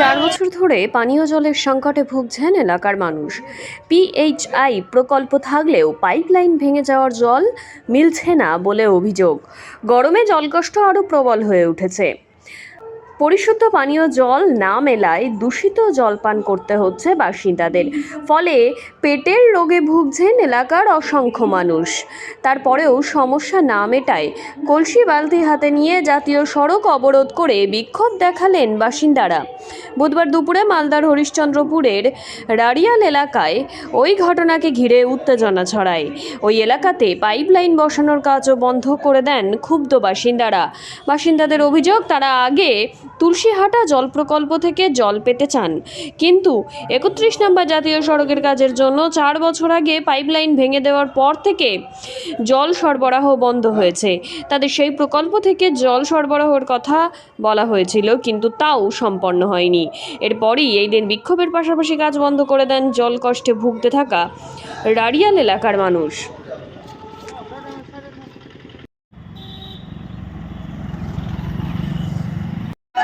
চার বছর ধরে পানীয় জলের সংকটে ভুগছেন এলাকার মানুষ। পিএইচআই প্রকল্প থাকলেও পাইপলাইন ভেঙে যাওয়ার জল মিলছে না বলে অভিযোগ। গরমে জলকষ্ট আরও প্রবল হয়ে উঠেছে। পরিশুদ্ধ পানীয় জল না মেলায় দূষিত জল পান করতে হচ্ছে বাসিন্দাদের। ফলে পেটের রোগে ভুগছেন এলাকার অসংখ্য মানুষ। তারপরেও সমস্যা না মেটায় কলসি বালতি হাতে নিয়ে জাতীয় সড়ক অবরোধ করে বিক্ষোভ দেখালেন বাসিন্দারা। বুধবার দুপুরে মালদার হরিশ্চন্দ্রপুরের রাড়িয়াল এলাকায় ওই ঘটনাকে ঘিরে উত্তেজনা ছড়ায়। ওই এলাকাতে পাইপলাইন বসানোর কাজও বন্ধ করে দেন ক্ষুব্ধ বাসিন্দারা। বাসিন্দাদের অভিযোগ, তারা আগে তুলসীহাটা জল প্রকল্প থেকে জল পেতে চান। কিন্তু একত্রিশ নম্বর জাতীয় সড়কের কাজের জন্য চার বছর আগে পাইপলাইন ভেঙে দেওয়ার পর থেকে জল সরবরাহ বন্ধ হয়েছে। তাদের সেই প্রকল্প থেকে জল সরবরাহের কথা বলা হয়েছিল, কিন্তু তাও সম্পন্ন হয়নি। এরপরই এই দিন বিক্ষোভের পাশাপাশি কাজ বন্ধ করে দেন জল কষ্টে ভুগতে থাকা রাড়িয়াল এলাকার মানুষ।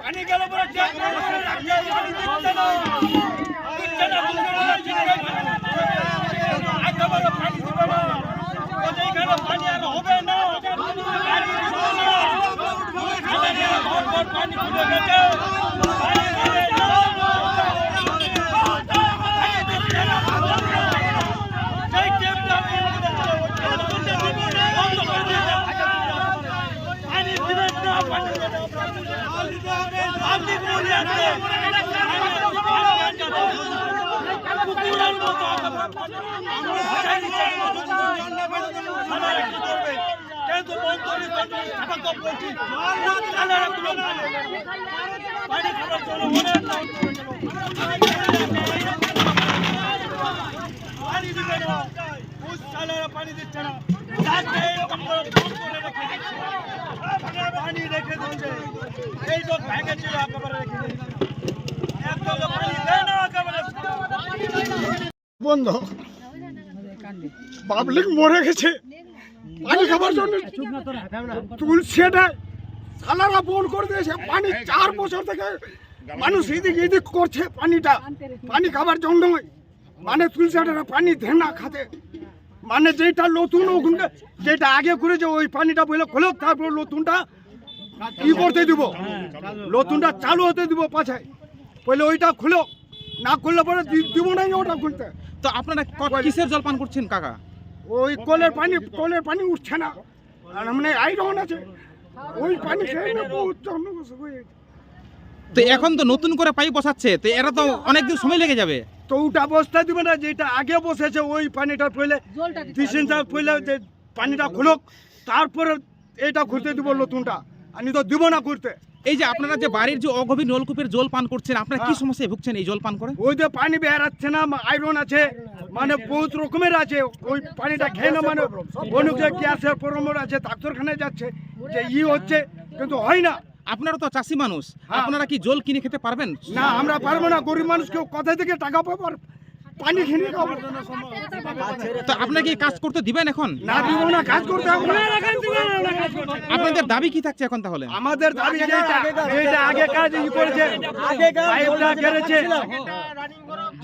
পানি গেল পরে চেক করে রাখছে পানি দিচ্ছে না দিচ্ছে না আজকে বলো পানি দিবে না ওদের এখানে পানি আর হবে না পানি দিবে না আমাদের ঘর ঘর পানি ফুটে গেছে পানি দিবে না। পানি দিচ্ছে না। যেই টেপটা বন্ধ করে দিয়েছে। পানি দিবেন না পানি দিবেন না আপনি বলে আছে কুকুরের মতো ভাষায় দিচ্ছে কিন্তু বন্ধুরি ছাপাক বলছি আলারা গুলো এই ভেঙে বন্ধ। পাবলিক মরে গেছে। পানি খাবার জন্য তুলসিটা সালারা ফোন করে দিয়েছে। পানি চার বছর থেকে মানুষ এদিক এদিক করছে পানিটা। পানি খাবার জন্য। মানে তুলসিটা পানি ধেনা খাতে। মানে যেটা নতুন ওখানটা যেটা আগে করেছে, ওই পানিটা বলে খোলো তারপর নতুনটা কি করতে দিব? নতুনটা চালু হতে দিব পাছায়। বলে ওইটা খুলো না খুললে পরে দিব না ওটা খুলতে। তো আপনারা কিসের জল পান করছেন, কাকা? ওই কলের পানি কলের পানি উঠছে না। আর মানে আইরন আছে। ওই পানি খেয়ে তো এখন তো নতুন করে পাইপ বসাচ্ছে তো এরা তো অনেকদিন সময় লেগে যাবে। তো ওটা বসতে দিবে না যেটা আগে বসেছে ওই পানিটা পইলে ডিসেন্সটা পইলে যে পানিটা খুলুক তারপরে এটা ঘুরতে দিব নতুনটা। আমি তো দিব না ঘুরতে এই যে আপনারা যে বাড়ির যে অগভীর নলকূপের জল পান করছেন আপনারা কি হ্যাঁ। সমস্যায় ভুগছেন এই জল পান করে? ওই যে পানি বেরাচ্ছে না আয়রন আছে মানে বহুত রকমের আছে। ওই পানিটা খেয়ে না মানে অনেক যে গ্যাসের প্রবলেম আছে ডাক্তারখানায় যাচ্ছে যে ই হচ্ছে কিন্তু হয় না। আপনারা তো চাষি মানুষ হ্যাঁ। আপনারা কি জল কিনে খেতে পারবেন? না আমরা পারব না গরিব মানুষ কেউ কোথা থেকে টাকা পাবো পানি খাব। তো আপনারা কি কাজ করতে দিবেন এখন? না দিব না কাজ করতে হবে আপনাদের দাবি কি থাকছে এখন তাহলে? আমাদের দাবি যেটা আগে কাজ ই করেছে পাইপটা গেড়েছে।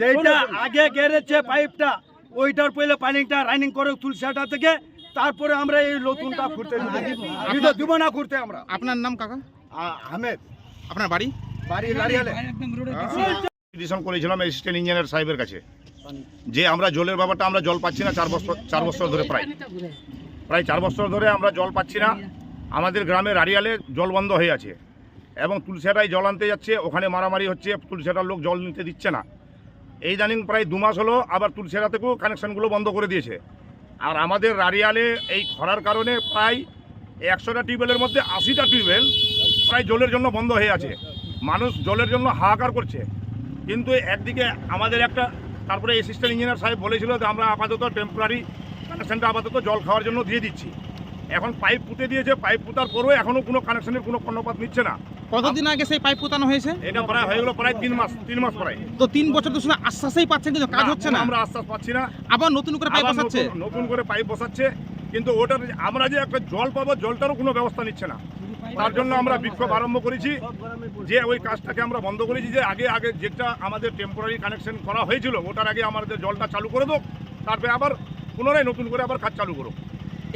যেটা আগে গেড়েছে পাইপটা ওইটার পরে পানিটা রানিং করে তুলসাটা থেকে তারপরে আমরা এই নতুনটা ঘুরতে দিব আমি তো দিব না ঘুরতে আমরা। আপনার নাম কাকা? আহমেদ। আপনার বাড়ি? বাড়ি লারিয়ালে পিটিশন করেছিলাম অ্যাসিস্ট্যান্ট ইঞ্জিনিয়ার সাহেবের কাছে। যে আমরা জলের ব্যাপারটা আমরা জল পাচ্ছি না চার বছর চার বছর ধরে প্রায়। প্রায় চার বছর ধরে আমরা জল পাচ্ছি না। আমাদের গ্রামের আড়িয়ালে জল বন্ধ হয়ে আছে। এবং তুলসিয়াটায় জল আনতে যাচ্ছে ওখানে মারামারি হচ্ছে তুলসিয়াটার লোক জল নিতে দিচ্ছে না। এই জানিং প্রায় দু মাস হলো আবার তুলসিয়াটা থেকেও কানেকশনগুলো বন্ধ করে দিয়েছে। আর আমাদের রাড়িয়ালে এই খরার কারণে প্রায় একশোটা টিউবওয়েলের মধ্যে আশিটা টিউবওয়েল প্রায় জলের জন্য বন্ধ হয়ে আছে। মানুষ জলের জন্য হাহাকার করছে। কিন্তু একদিকে আমাদের একটা তারপরে অ্যাসিস্ট্যান্ট ইঞ্জিনিয়ার সাহেব বলেছিল যে আমরা আপাতত টেম্পোরারি কানেকশনটা আপাতত জল খাওয়ার জন্য দিয়ে দিচ্ছি। এখন পাইপ পুঁতে দিয়েছে পাইপ পুতার পরেও এখনও কোনো কানেকশনের কোনো কর্ণপাত নিচ্ছে না। কতদিন আগে সেই পাইপ পোতানো হয়েছে? এটা প্রায় হয়ে গেলো প্রায় তিন মাস তিন মাস প্রায়। তো তিন বছর তো শুনে আশ্বাসেই পাচ্ছেন কিন্তু কাজ হচ্ছে না। আমরা আশ্বাস পাচ্ছি না। আবার নতুন করে পাইপ বসাচ্ছে? নতুন- করে পাইপ বসাচ্ছে। কিন্তু ওটার আমরা যে একটা জল পাবো জলটারও কোনো ব্যবস্থা নিচ্ছে না। তার জন্য আমরা বিক্ষোভ আরম্ভ করেছি। যে ওই কাজটাকে আমরা বন্ধ করেছি যে আগে আগে যেটা আমাদের টেম্পোরারি কানেকশন করা হয়েছিল ওটার আগে আমাদের জলটা চালু করে দোক তারপরে আবার পুনরায় নতুন করে আবার কাজ চালু করো।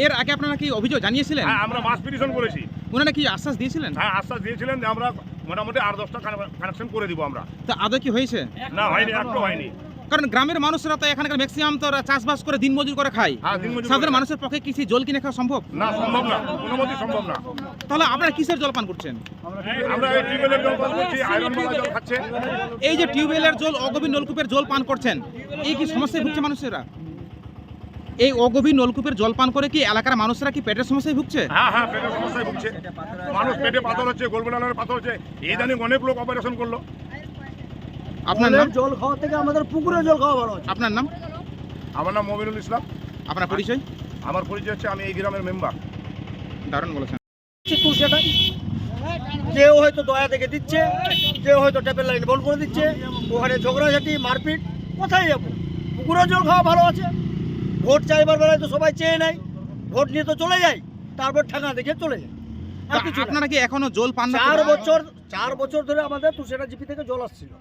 এর আগে আপনারা কি অভিযোগ জানিয়েছিলেন? হ্যাঁ আমরা মাস পিটিশন করেছি। ওনারা কি আশ্বাস দিয়েছিলেন? হ্যাঁ আশ্বাস দিয়েছিলেন যে আমরা মোটামুটি আর দশটা কানেকশন করে দিব আমরা। তা আদৌ কি হয়েছে? না হয়নি একটু হয়নি। কারণ গ্রামের মানুষরা তো এখানকার ম্যাক্সিমাম তো চাষবাস করে দিনমজুর করে খায়। হ্যাঁ সাধারণ মানুষের পক্ষে কি সেই জল কিনে খাওয়া সম্ভব? না সম্ভব না। কোনো মতেই সম্ভব না। তাহলে আপনারা কিসের জল পান করছেন? আমরা এই টিউবওয়েলের জল পান করছি আয়রন বালা জল খাচ্ছে। এই যে টিউবওয়েলের জল অগভীর নলকূপের জল পান করছেন এই কি সমস্যায় ভুগছে মানুষেরা? এই অগভীর নলকূপের জল পান করে কি এলাকার মানুষরা কি পেটের সমস্যায় ভুগছে? হ্যাঁ হ্যাঁ পেটের সমস্যায় ভুগছে। মানুষ পেটে পাথর হচ্ছে গোলবেলার পাথর হচ্ছে। এই দানি অনেক লোক অপারেশন করল। আপনার নাম? জল খাওয়া থেকে আমাদের পুকুরে জল খাওয়া ভালো আপনার নাম? আমার নাম মমিনুল ইসলাম। আপনার পরিচয়? আমার পরিচয় হচ্ছে আমি এই গ্রামের মেম্বার। দারুণ বলেছেন। তুলসিটাই কেউ হয়তো দয়া থেকে দিচ্ছে কেউ হয়তো ট্যাপের লাইন বন্ধ করে দিচ্ছে। ওখানে ঝগড়াঝাটি মারপিট কোথায় যাব? পুকুরের জল খাওয়া ভালো আছে। ভোট চাইবার বেলায় তো সবাই চেয়ে নেয়। ভোট নিয়ে তো চলে যায় তারপর ঠেঙা দেখে চলে যায়। আর তা কিছু আপনারা কি এখনও জল পান না? চার বছর চার বছর ধরে আমাদের তুষেরা জিপি থেকে জল আসছিল।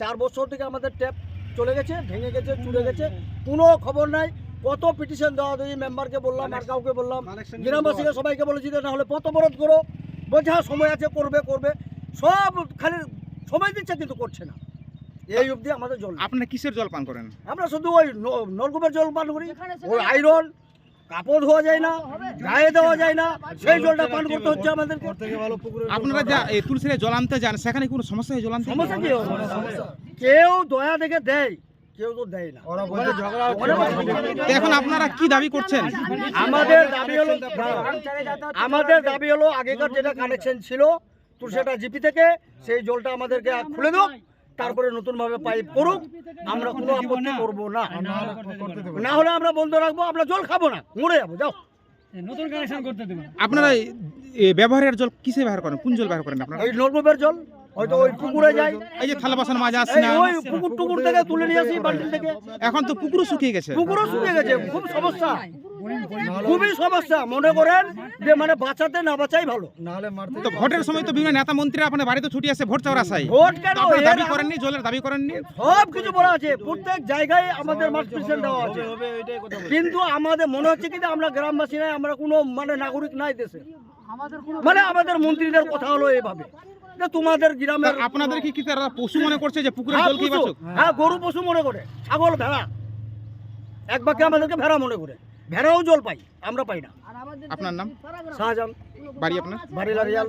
চার বছর থেকে আমাদের ট্যাপ চলে গেছে ভেঙে গেছে চুড়ে গেছে। কোনো খবর নাই। কত পিটিশন দেওয়া দেওয়ি মেম্বারকে বললাম আর কাউকে বললাম। গ্রামবাসীকে সবাইকে বলেছি যে না হলে পথ অবরোধ করো। বলছে হ্যাঁ সময় আছে করবে করবে। সব খালি সময় দিচ্ছে কিন্তু করছে না। এই অবধি আমাদের জল নেই। আপনারা কিসের জল পান করেন? আমরা শুধু ওই নলকূপের জল পান করি। ওই আয়রন কাপড় ধোয়া যায় না গায়ে দেওয়া যায় না সেই জলটা পান করতে হচ্ছে আমাদেরকে। আপনারা যা এই তুলসিরে জল আনতে যান সেখানে কোনো সমস্যা হয় জল আনতে সমস্যা কি? কেউ দয়া দেখে দেয় কেউ তো দেয় না। এখন আপনারা কি দাবি করছেন? আমাদের দাবি হলো আমাদের দাবি হলো আগেকার যেটা কানেকশন ছিল তো সেটা জিপি থেকে সেই জলটা আমাদেরকে খুলে দাও তারপরে নতুন ভাবে পাইপ করুক আমরা কোনো আপত্তি করব না। না। হলে আমরা বন্ধ রাখব আমরা জল খাব না। মরে যাব যাও। আপনারা ব্যবহারের জল কিসে ব্যবহার করেন? কোন জল ব্যবহার করেন আপনারা? ওই নলকূপের জল। হয়তো ওই পুকুরে যায় এই যে থালা বাসন মাছ আসছে না? ওই পুকুর টুকুর থেকে তুলে নিয়ে আসি থেকে। এখন তো পুকুরও শুকিয়ে গেছে। পুকুরও শুকিয়ে গেছে খুব সমস্যা। খুবই সমস্যা মনে করেন যে মানে বাঁচাতে না বাঁচাই ভালো। তো ভোটের সময় তো বিভিন্ন নেতা মন্ত্রীরা আপনার বাড়িতে ছুটি আসে ভোট চাওয়ার আশায়। ভোট কেন? দাবি করেননি জলের দাবি করেননি? সব কিছু বলা আছে প্রত্যেক জায়গায় আমাদের দেওয়া আছে। কিন্তু আমাদের মনে হচ্ছে কি আমরা গ্রামবাসী নাই আমরা কোনো মানে নাগরিক নাই দেশে। মানে আমাদের মন্ত্রীদের কথা হলো এভাবে তোমাদের গ্রামের আপনাদের কি কি তারা পশু মনে করছে যে পুকুরের হ্যাঁ, জল কি পশু। হ্যাঁ গরু পশু মনে করে। ছাগল ভেড়া। এক বাকি আমাদেরকে ভেড়া মনে করে। ভেড়াও জল পাই আমরা পাই না। আপনার নাম? শাহজাহান। বাড়ি আপনার? বাড়ি লারিয়াল